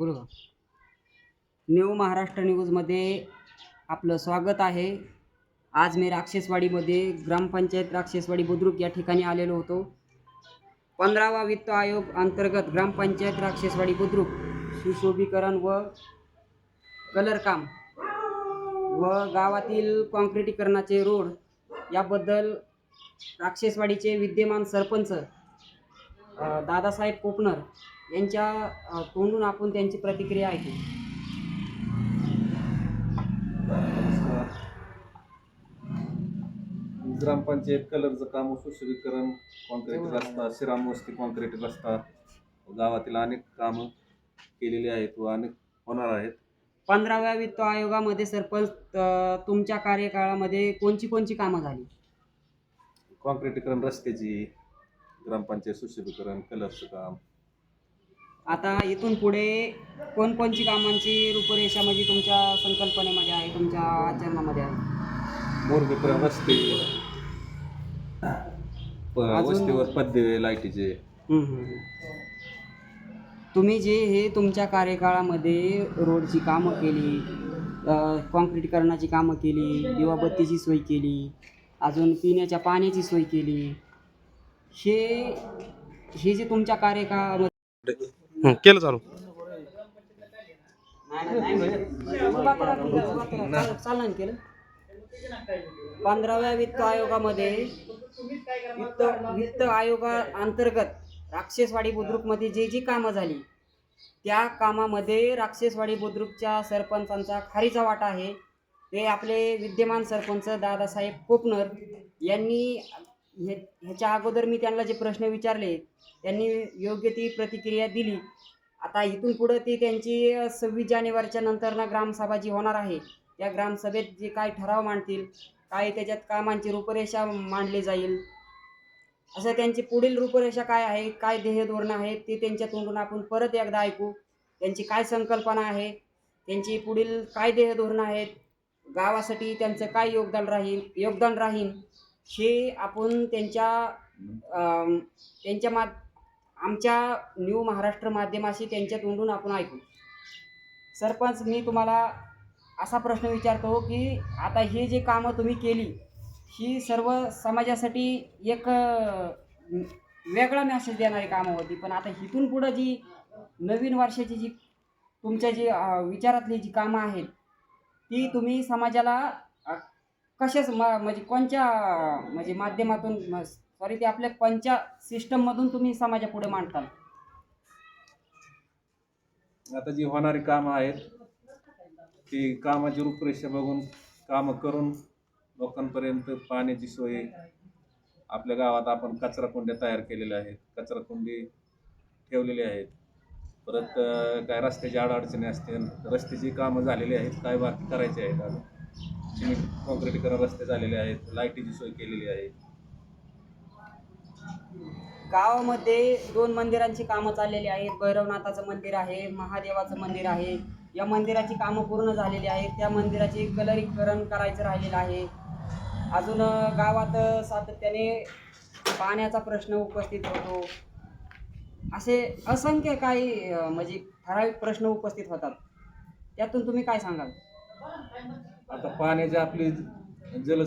बोलू का न्यू महाराष्ट्र न्यूजमध्ये आपलं स्वागत आहे. आज मी राक्षसवाडीमध्ये ग्रामपंचायत राक्षसवाडी बुद्रुक या ठिकाणी आलेलो होतो. पंधरावा वित्त आयोग अंतर्गत ग्रामपंचायत राक्षसवाडी बुद्रुक सुशोभीकरण व कलरकाम व गावातील कॉन्क्रिटीकरणाचे रोड याबद्दल राक्षसवाडीचे विद्यमान सरपंच दादासाहेब कोपनर यांच्या तोंडून आपण त्यांची प्रतिक्रिया ऐकू. ग्रामपंचायत कलरचं काम सुशोभीकरण कॉन्क्रीट रस्ता श्रीराम वस्ती कॉन्क्रीट रस्ता गावातील अनेक कामं केलेली आहेत व अनेक होणार आहेत. पंधराव्या वित्त आयोगामध्ये सरपंच तुमच्या कार्यकाळामध्ये कोणची कोणची कामं झाली? कॉन्क्रीटीकरण रस्त्याची ग्रामपंचायत सुशोभीकरण कलरचं काम. आता इथून पुढे कोणकोणची कामांची रूपरेषा म्हणजे तुमच्या संकल्पनेमध्ये आहे तुमच्या आचरणामध्ये आहे? मोरबीकरण रस्ते प- अजून- वस्तीवर पद्य लाईटीचे. हम्म, हम्म, हम्म. तुम्ही जे हे तुमच्या कार्यकाळामध्ये रोडची कामं केली कॉन्क्रीटीकरणाची कामं केली दिवाबत्तीची सोय केली अजून पिण्याच्या पाण्याची सोय केली हे हे जे तुमच्या कार्यकाळामध्ये हं, केलं चालू. चालणार केलं? पंधराव्या वित्त आयोगामध्ये वित्त वित्त आयोगा अंतर्गत राक्षसवाडी बुद्रुकमध्ये जे जी कामं झाली त्या कामामध्ये राक्षसवाडी बुद्रुकच्या सरपंचांचा खारीचा वाटा आहे. ते आपले विद्यमान सरपंच दादासाहेब कोपनर यांनी हे ह्याच्या अगोदर मी त्यांना जे प्रश्न विचारले त्यांनी योग्य ती प्रतिक्रिया दिली. आता इथून पुढं ती त्यांची सव्वीस जानेवारीच्या नंतर ना ग्रामसभा जी होणार आहे. त्या ग्रामसभेत जे काय ठराव मांडतील काय त्याच्यात कामांची रूपरेषा मांडली जाईल असं त्यांची पुढील रूपरेषा काय आहे काय ध्येय धोरणं आहेत ते त्यांच्या तोंडून आपण परत एकदा ऐकू. त्यांची काय संकल्पना आहे त्यांची पुढील काय ध्येय धोरणं आहेत गावासाठी त्यांचं काय योगदान राहील योगदान राहील हे आपण त्यांच्या त्यांच्या मा आमच्या न्यू महाराष्ट्र माध्यमाशी त्यांच्या तोंडून आपण ऐकू. सरपंच मी तुम्हाला असा प्रश्न विचारतो की आता हे जे कामं तुम्ही केली ही सर्व समाजासाठी एक वेगळा मेसेज देणारी कामं होती. पण आता इथून पुढं जी नवीन वर्षाची जी तुमच्या जी विचारातली जी कामं आहेत ती तुम्ही समाजाला कशाच म म्हणजे कोणत्या म्हणजे माध्यमातून सॉरी ते आपल्या कोणत्या सिस्टममधून तुम्ही समाजापुढे मांडताल? आता जी होणारी कामं आहेत ती कामाची रूपरेषा बघून कामं करून लोकांपर्यंत पाण्याची सोय आपल्या गावात आपण कचरा कुंड्या तयार केलेल्या आहेत कचरा कुंडी ठेवलेली आहेत. परत काय रस्त्याची अडचणी असतील रस्त्याची कामं झालेली आहेत काय बाकी करायचे आहेत अजून सिमेंट कॉन्क्रीटीकरण रस्ते झालेले आहेत लाईटीची सोय केलेली आहे. गावामध्ये दोन मंदिरांची कामं चाललेली आहेत. भैरवनाथाचं मंदिर आहे महादेवाचं मंदिर आहे. या मंदिराची कामं पूर्ण झालेली आहेत. त्या मंदिराचे कलरीकरण करायचं राहिलेलं आहे. अजून गावात सातत्याने पाण्याचा प्रश्न उपस्थित होतो. असे असंख्य काही म्हणजे ठराविक प्रश्न उपस्थित होतात. त्यातून तुम्ही काय सांगाल? आता पाण्याची आपली जल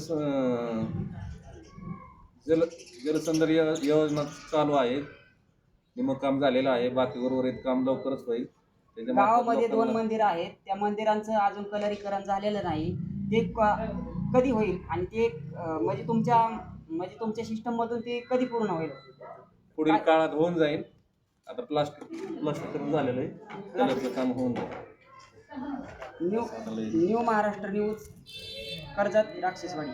जल जलसंधार यो- योजना चालू आहे. निम काम झालेलं आहे. बाकी उर्वरित काम लवकरच होईल. त्याच्या गावामध्ये दोन मंदिर आहेत. त्या मंदिरांचं अजून कलरीकरण झालेलं नाही. ते क- कधी होईल? आणि ते अं, म्हणजे तुमच्या म्हणजे तुमच्या सिस्टम मधून ते कधी पूर्ण होईल? पुढील काळात होऊन जाईल. आता प्लास्टिक प्लास्टिक झालेलं आहे. कलरचं काम होऊन जाईल. New new Maharashtra news Karjat Rakshaswadi.